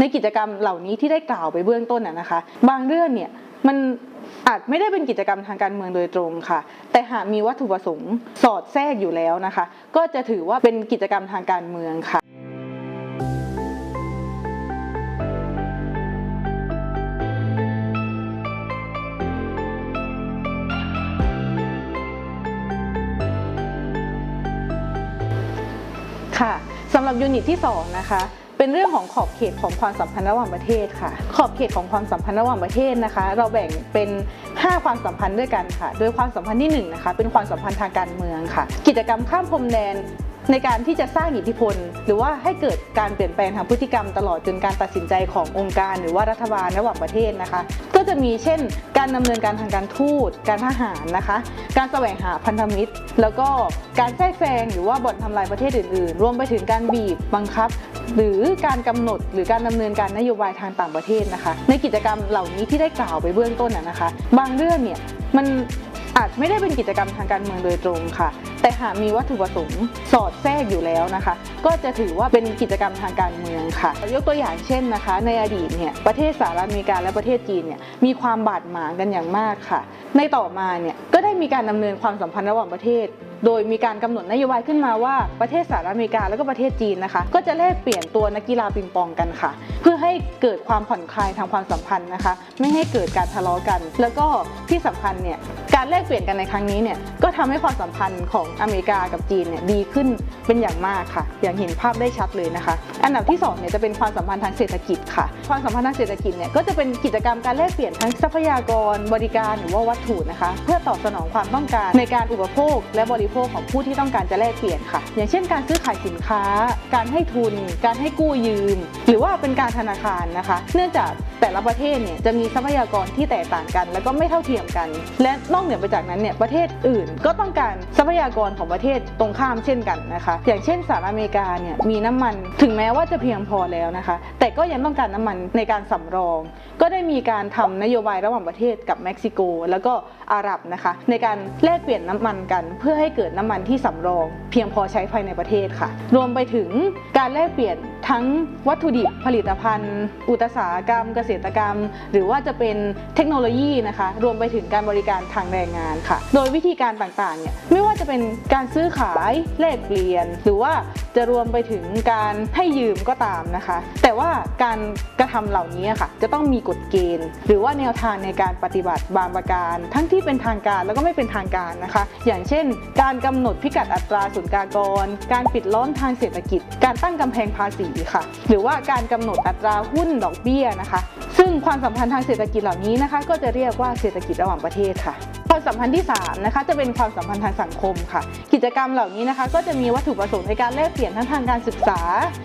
ในกิจกรรมเหล่านี้ที่ได้กล่าวไปเบื้องต้นนะนะคะ บางเรื่องเนี่ยมันอาจไม่ได้เป็นกิจกรรมทางการเมืองโดยตรงค่ะ แต่หากมีวัตถุประสงค์สอดแทรกอยู่แล้วนะคะ ก็จะถือว่าเป็นกิจกรรมทางการเมืองค่ะค่ะสำหรับยูนิตที่ 2 นะคะ เป็นเรื่องของขอบเขตของความสัมพันธ์ระหว่างประเทศค่ะ ขอบเขตของความสัมพันธ์ระหว่างประเทศนะคะ เราแบ่งเป็น 5 ความสัมพันธ์ด้วยกันค่ะ โดยความสัมพันธ์ที่1นะคะเป็นความสัมพันธ์ทางการเมืองค่ะ กิจกรรมข้ามพรมแดนในการที่จะสร้างอิทธิพล หรือว่าให้เกิดการเปลี่ยนแปลงทางพฤติกรรมตลอดจนการตัดสินใจขององค์การ หรือว่ารัฐบาลระหว่างประเทศนะคะ ก็จะมีเช่น การดำเนินการทางการทูต การทหารนะคะ การแสวงหาพันธมิตร แล้วก็การแทรกแซงหรือว่าบ่อนทำลายประเทศอื่นๆ รวมไปถึงการบีบบังคับ หรือการกำหนดหรือการดำเนินการนโยบายทางต่างประเทศนะคะ ในกิจกรรมเหล่านี้ที่ได้กล่าวไปเบื้องต้นนะคะ บางเรื่องเนี่ยมันอาจไม่ได้เป็นกิจกรรมทางการเมืองโดยตรงค่ะ แต่หากมีวัตถุประสงค์สอดแทรกอยู่แล้วนะคะ ก็จะถือว่าเป็นกิจกรรมทางการเมืองค่ะ ยกตัวอย่างเช่นนะคะ ในอดีตเนี่ยประเทศสหรัฐอเมริกาและประเทศจีนเนี่ยมีความบาดหมางกันอย่างมากค่ะ ในต่อมาเนี่ยก็ได้มีการดำเนินความสัมพันธ์ระหว่างประเทศ โดยมีการกำหนดนโยบายขึ้นมาว่าประเทศสหรัฐอเมริกาแล้วก็ประเทศจีนนะคะ ก็จะแลกเปลี่ยนตัวนักกีฬาปิงปองกันค่ะ เพื่อให้เกิดความผ่อนคลายทางความสัมพันธ์นะคะ ไม่ให้เกิดการทะเลาะกัน แล้วก็ที่สำคัญเนี่ย การแลกเปลี่ยนกันในครั้งนี้เนี่ยก็ทำให้ความสัมพันธ์ของอเมริกากับจีนเนี่ยดีขึ้นเป็นอย่างมากค่ะ อย่างเห็นภาพได้ชัดเลยนะคะ อันดับที่สองเนี่ยจะเป็นความสัมพันธ์ทางเศรษฐกิจค่ะ ความสัมพันธ์ทางเศรษฐกิจเนี่ยก็จะเป็นกิจกรรมการแลกเปลี่ยนทั้งทรัพยากรบริการหรือว่าวัตถุนะคะ เพื่อตอบสนองความต้องการในการอุปโภค และบริโภคของผู้ที่ต้องการจะแลกเปลี่ยนค่ะ อย่างเช่น การซื้อขายสินค้า การให้ทุน การให้กู้ยืม หรือว่าเป็นการธนาคารนะคะ เนื่องจากแต่ละประเทศเนี่ยจะมีทรัพยากรที่แตกต่างกัน แล้วก็ไม่เท่าเทียมกัน และนอกเหนือไปจากนั้นเนี่ยประเทศอื่นก็ต้องการทรัพยากรของประเทศตรงข้ามเช่นกันนะคะ อย่างเช่นสหรัฐอเมริกาเนี่ยมีน้ำมันถึงแม้ว่าจะเพียงพอแล้วนะคะ แต่ก็ยังต้องการน้ำมันในการสำรอง ก็ได้มีการทำนโยบายระหว่างประเทศกับเม็กซิโก แล้วก็อาหรับนะคะ ในการแลกเปลี่ยนน้ำมันกัน เพื่อให้เกิดน้ำมันที่สำรอง เพียงพอใช้ภายในประเทศค่ะ รวมไปถึงการแลกเปลี่ยนทั้งวัตถุดิบผลิตภัณฑ์ อุตสาหกรรม เกษตรกรรม หรือว่าจะเป็นเทคโนโลยีนะคะ รวมไปถึงการบริการทางแรงงานค่ะ โดยวิธีการต่างๆเนี่ยไม่ว่าจะเป็นการซื้อขายแลกเปลี่ยน หรือว่าจะรวมไปถึงการให้ยืมก็ตามนะคะ แต่ว่าการกระทำเหล่านี้ค่ะ จะต้องมีกฎเกณฑ์ หรือว่าแนวทางในการปฏิบัติบางประการ ทั้งที่เป็นทางการแล้วก็ไม่เป็นทางการนะคะ อย่างเช่น การกำหนดพิกัดอัตราศุลกากร การปิดล้อมทางเศรษฐกิจ การตั้งกำแพงภาษีค่ะ หรือว่าการกำหนดอัตราหุ้นดอกเบี้ยนะคะ ซึ่งความสัมพันธ์ทางเศรษฐกิจเหล่านี้นะคะ ก็จะเรียกว่าเศรษฐกิจระหว่างประเทศค่ะ ความสัมพันธ์ที่3นะคะจะเป็นความสัมพันธ์ทางสังคมค่ะ กิจกรรมเหล่านี้นะคะ ก็จะมีวัตถุประสงค์ในการแลกเปลี่ยนทั้งทางการศึกษา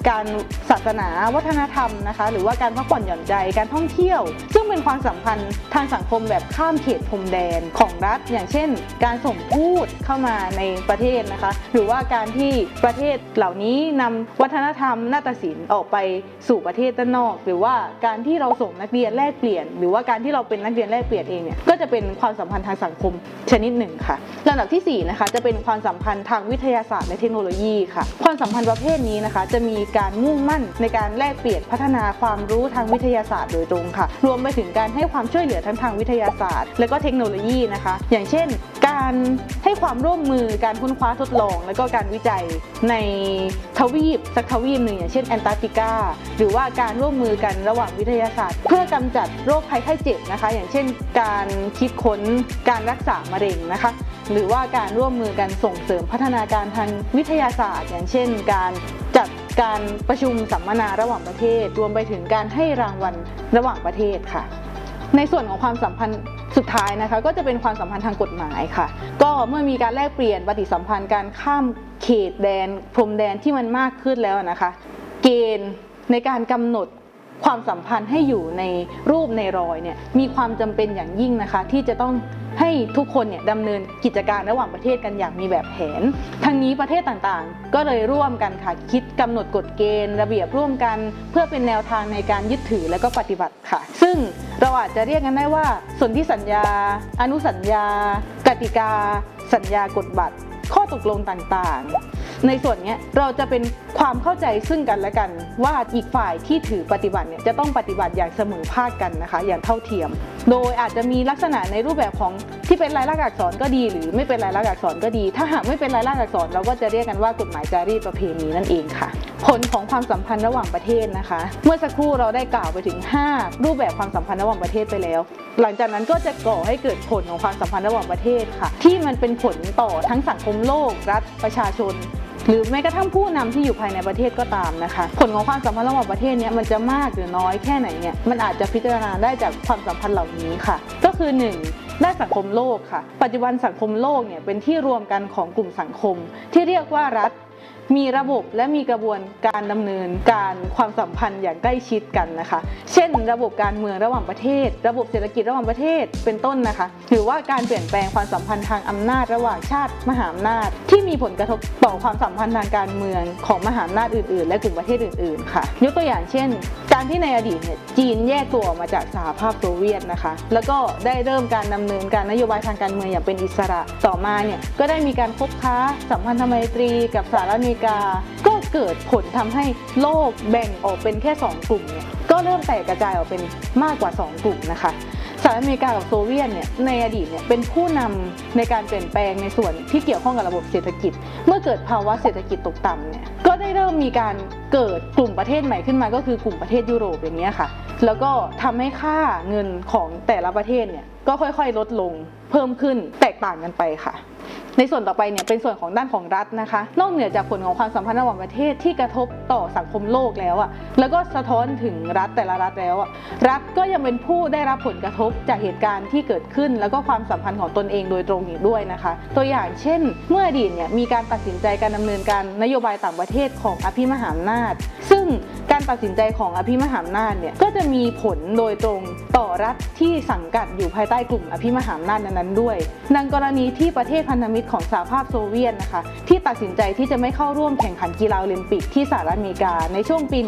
การศาสนา วัฒนธรรมนะคะ หรือว่าการพักผ่อนหย่อนใจการท่องเที่ยว ซึ่งเป็นความสัมพันธ์ทางสังคมแบบข้ามเขตพรมแดนของรัฐ อย่างเช่น การส่งทูตเข้ามาในประเทศนะคะ หรือว่าการที่ประเทศเหล่านี้นำวัฒนธรรมนาฏศิลป์ออกไปสู่ประเทศด้านนอก หรือว่าการที่เราส่งนักเรียนแลกเปลี่ยน หรือว่าการที่เราเป็นนักเรียนแลกเปลี่ยนเองเนี่ยก็จะเป็นความสัมพันธ์ทางสังคมชนิดหนึ่งค่ะลำดับที่สี่นะคะ จะเป็นความสัมพันธ์ทางวิทยาศาสตร์และเทคโนโลยีค่ะ ความสัมพันธ์ประเภทนี้นะคะ จะมีการมุ่งมั่นในการแลกเปลี่ยนพัฒนาความรู้ทางวิทยาศาสตร์โดยตรงค่ะ รวมไปถึงการให้ความช่วยเหลือทั้งทางวิทยาศาสตร์ และก็เทคโนโลยีนะคะ อย่างเช่น การให้ความร่วมมือการค้นคว้าทดลอง และก็การวิจัยในทวีปสักทวีปหนึ่งอย่างเช่นแอนตาร์กติกา หรือว่าการร่วมมือกันระหว่างวิทยาศาสตร์ เพื่อกำจัดโรคภัยไข้เจ็บนะคะ อย่างเช่น การคิดค้นการรักษามะเร็งนะคะ หรือว่าการร่วมมือกันส่งเสริมพัฒนาการทางวิทยาศาสตร์ อย่างเช่น การจัดการประชุมสัมมนาระหว่างประเทศ รวมไปถึงการให้รางวัลระหว่างประเทศค่ะ ในส่วนของความสัมพันธ์ สุดท้ายนะคะก็จะเป็นความสัมพันธ์ทางกฎหมายค่ะ ก็เมื่อมีการแลกเปลี่ยนปฏิสัมพันธ์การข้ามเขตแดนพรมแดนที่มันมากขึ้นแล้วนะคะ เกณฑ์ในการกำหนด ความสัมพันธ์ให้อยู่ในรูปในรอยเนี่ยมีความจำเป็นอย่างยิ่งนะคะ ที่จะต้องให้ทุกคนเนี่ยดำเนินกิจการระหว่างประเทศกันอย่างมีแบบแผน ทั้งนี้ประเทศต่างๆ ก็เลยร่วมกันค่ะคิดกำหนดกฎเกณฑ์ ระเบียบร่วมกัน เพื่อเป็นแนวทางในการยึดถือและก็ปฏิบัติค่ะ ซึ่งเราอาจจะเรียกกันได้ว่าสนธิสัญญา อนุสัญญา กติกา สัญญากฎบัตร ข้อตกลงต่างๆ ในส่วนนี้เราจะเป็นความเข้าใจซึ่งกันและกัน ว่าอีกฝ่ายที่ถือปฏิบัติเนี่ยจะต้องปฏิบัติอย่างเสมอภาคกันนะคะ อย่างเท่าเทียม โดยอาจจะมีลักษณะในรูปแบบของที่เป็นลายลักษณ์อักษรก็ดี หรือไม่เป็นลายลักษณ์อักษรก็ดี ถ้าหากไม่เป็นลายลักษณ์อักษรเราก็จะเรียกกันว่ากฎหมายจารีตประเพณีนั่นเองค่ะ ผลของความสัมพันธ์ระหว่างประเทศนะคะ เมื่อสักครู่เราได้กล่าวไปถึง 5 รูปแบบความสัมพันธ์ระหว่างประเทศไปแล้ว หลังจากนั้นก็จะก่อให้เกิดผลของความสัมพันธ์ระหว่างประเทศค่ะ ที่มันเป็นผลต่อทั้งสังคมโลก รัฐประชาชน หรือแม้กระทั่งผู้นำที่อยู่ภายในประเทศก็ตามนะคะ ผลของความสัมพันธ์ระหว่างประเทศเนี้ยมันจะมากหรือน้อยแค่ไหนเนี่ยมันอาจจะพิจารณาได้จากความสัมพันธ์เหล่านี้ค่ะ ก็คือ 1. ด้านสังคมโลกค่ะ ปัจจุบันสังคมโลกเนี่ยเป็นที่รวมกันของกลุ่มสังคม ที่เรียกว่ารัฐ มีระบบและมีกระบวนการดำเนินการความสัมพันธ์อย่างใกล้ชิดกันนะคะ เช่น ระบบการเมืองระหว่างประเทศ ระบบเศรษฐกิจระหว่างประเทศเป็นต้นนะคะหรือว่าการเปลี่ยนแปลงความสัมพันธ์ทางอำนาจระหว่างชาติมหาอำนาจ ที่มีผลกระทบต่อความสัมพันธ์ทางการเมืองของมหาอำนาจอื่น ๆ และกลุ่มประเทศอื่น ๆ ค่ะ ยกตัวอย่างเช่นการที่ในอดีตเนี่ยจีนแยกตัวออกมาจากสหภาพโซเวียตนะคะ แล้วก็ได้เริ่มการดำเนินการนโยบายทางการเมืองอย่างเป็นอิสระต่อมาเนี่ยก็ได้มีการคบค้าสัมพันธไมตรีกับสหรัฐอเมริกา ก็เกิดผลทำให้โลกแบ่งออกเป็นแค่ 2 กลุ่มเนี่ยก็เริ่มแตกกระจายออกเป็นมากกว่า 2 กลุ่มนะคะ สหรัฐอเมริกากับโซเวียตเนี่ยในอดีตเนี่ยเป็นผู้นำในการเปลี่ยนแปลงในส่วนที่เกี่ยวข้องกับระบบเศรษฐกิจ เมื่อเกิดภาวะเศรษฐกิจตกต่ำเนี่ยก็ได้เริ่มมีการเกิดกลุ่มประเทศใหม่ขึ้นมาก็คือกลุ่มประเทศยุโรปอย่างเงี้ยค่ะ แล้วก็ทำให้ค่าเงินของแต่ละประเทศเนี่ยก็ค่อยๆ ลดลงเพิ่มขึ้นแตกต่างกันไปค่ะ ในส่วนต่อไปเนี่ยเป็นส่วนของด้านของรัฐนะคะ นอกเหนือจากผลของความสัมพันธ์ระหว่างประเทศที่กระทบต่อสังคมโลกแล้วอะแล้วก็สะท้อนถึงรัฐแต่ละรัฐแล้วอะรัฐก็ยังเป็นผู้ได้รับผลกระทบจากเหตุการณ์ที่เกิดขึ้น แล้วก็ความสัมพันธ์ของตนเองโดยตรงอีกด้วยนะคะ ตัวอย่างเช่น เมื่ออดีตเนี่ยมีการตัดสินใจการดำเนินการนโยบายต่างประเทศของอภิมหาอำนาจ ซึ่งการตัดสินใจของอภิมหาอำนาจเนี่ยก็จะมีผลโดยตรงต่อรัฐที่สังกัดอยู่ภายใต้กลุ่มอภิมหาอำนาจนั้นๆด้วยดังกรณีที่ประเทศพันธมิตรของสหภาพโซเวียตนะคะ ที่ตัดสินใจที่จะไม่เข้าร่วมแข่งขันกีฬาโอลิมปิกที่สหรัฐอเมริกาในช่วงปี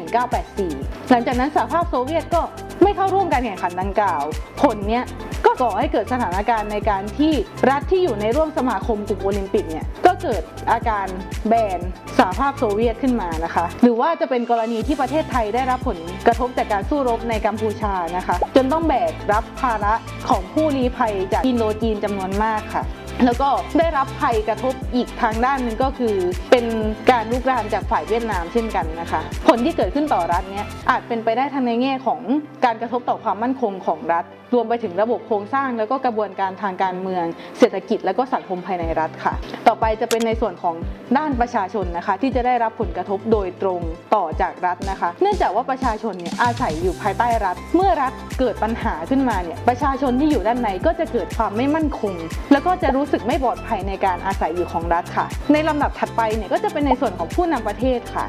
1984 หลังจากนั้นสหภาพโซเวียตก็ไม่เข้าร่วมการแข่งขันดังกล่าว ผลเนี้ยก็ก่อให้เกิดสถานการณ์ในการที่รัฐที่อยู่ในร่วมสมาคมกลุ่มโอลิมปิกเนี่ยก็เกิดอาการแบนสหภาพโซเวียตขึ้นมานะคะ หรือว่าจะเป็นกรณีที่ประเทศไทยได้รับผลกระทบจากการสู้รบในกัมพูชานะคะ จนต้องแบกรับภาระของผู้ลี้ภัยจากอินโดจีนจำนวนมากค่ะ แล้วก็ได้รับภัยกระทบอีกทางด้านหนึ่งก็คือเป็นการลุกรานจากฝ่ายเวียดนามเช่นกันนะคะ ผลที่เกิดขึ้นต่อรัฐเนี้ยอาจเป็นไปได้ทั้งในแง่ของการกระทบต่อความมั่นคงของรัฐ รวมไปถึงระบบโครงสร้าง แล้วก็กระบวนการทางการเมือง เศรษฐกิจและก็สังคมภายในรัฐค่ะ ต่อไปจะเป็นในส่วนของด้านประชาชนนะคะ ที่จะได้รับผลกระทบโดยตรงต่อจากรัฐนะคะ เนื่องจากว่าประชาชนเนี่ยอาศัยอยู่ภายใต้รัฐ เมื่อรัฐเกิดปัญหาขึ้นมาเนี่ยประชาชนที่อยู่ด้านในก็จะเกิดความไม่มั่นคง แล้วก็จะรู้สึกไม่ปลอดภัยในการอาศัยอยู่ของรัฐค่ะ ในลำดับถัดไปเนี่ยก็จะเป็นในส่วนของผู้นำประเทศค่ะ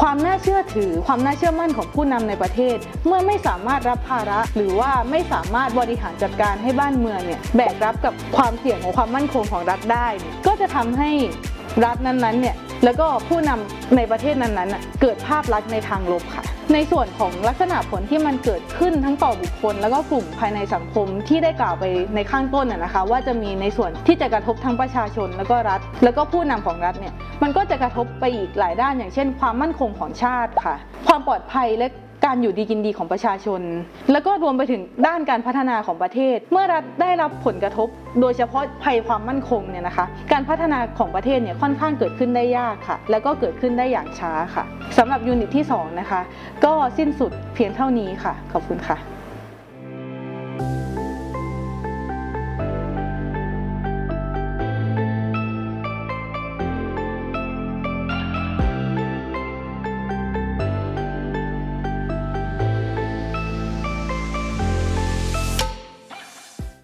ความน่าเชื่อถือ ความน่าเชื่อมั่นของผู้นำในประเทศ เมื่อไม่สามารถรับภาระ หรือว่าไม่สามารถบริหารจัดการให้บ้านเมืองเนี่ยแบกรับกับความเสี่ยงของความมั่นคงของรัฐได้ ก็จะทำให้รัฐนั้นๆเนี่ยแล้วก็ผู้นำในประเทศนั้นๆเกิดภาพลักษณ์ในทางลบค่ะ ในส่วนของลักษณะผลที่มันเกิดขึ้นทั้งต่อบุคคล แล้วก็กลุ่มภายในสังคมที่ได้กล่าวไปในข้างต้นน่ะนะคะ ว่าจะมีในส่วนที่จะกระทบทั้งประชาชน แล้วก็รัฐ แล้วก็ผู้นำของรัฐเนี่ยมันก็จะกระทบไปอีกหลายด้าน อย่างเช่น ความมั่นคงของชาติค่ะ ความปลอดภัยและ การอยู่ดีกินดีของประชาชน แล้วก็รวมไปถึงด้านการพัฒนาของประเทศ เมื่อรัฐได้รับผลกระทบ โดยเฉพาะภัยความมั่นคงเนี่ยนะคะ การพัฒนาของประเทศเนี่ยค่อนข้างเกิดขึ้นได้ยากค่ะ แล้วก็เกิดขึ้นได้อย่างช้าค่ะสำหรับยูนิตที่สองนะคะก็สิ้นสุดเพียงเท่านี้ค่ะ ขอบคุณค่ะ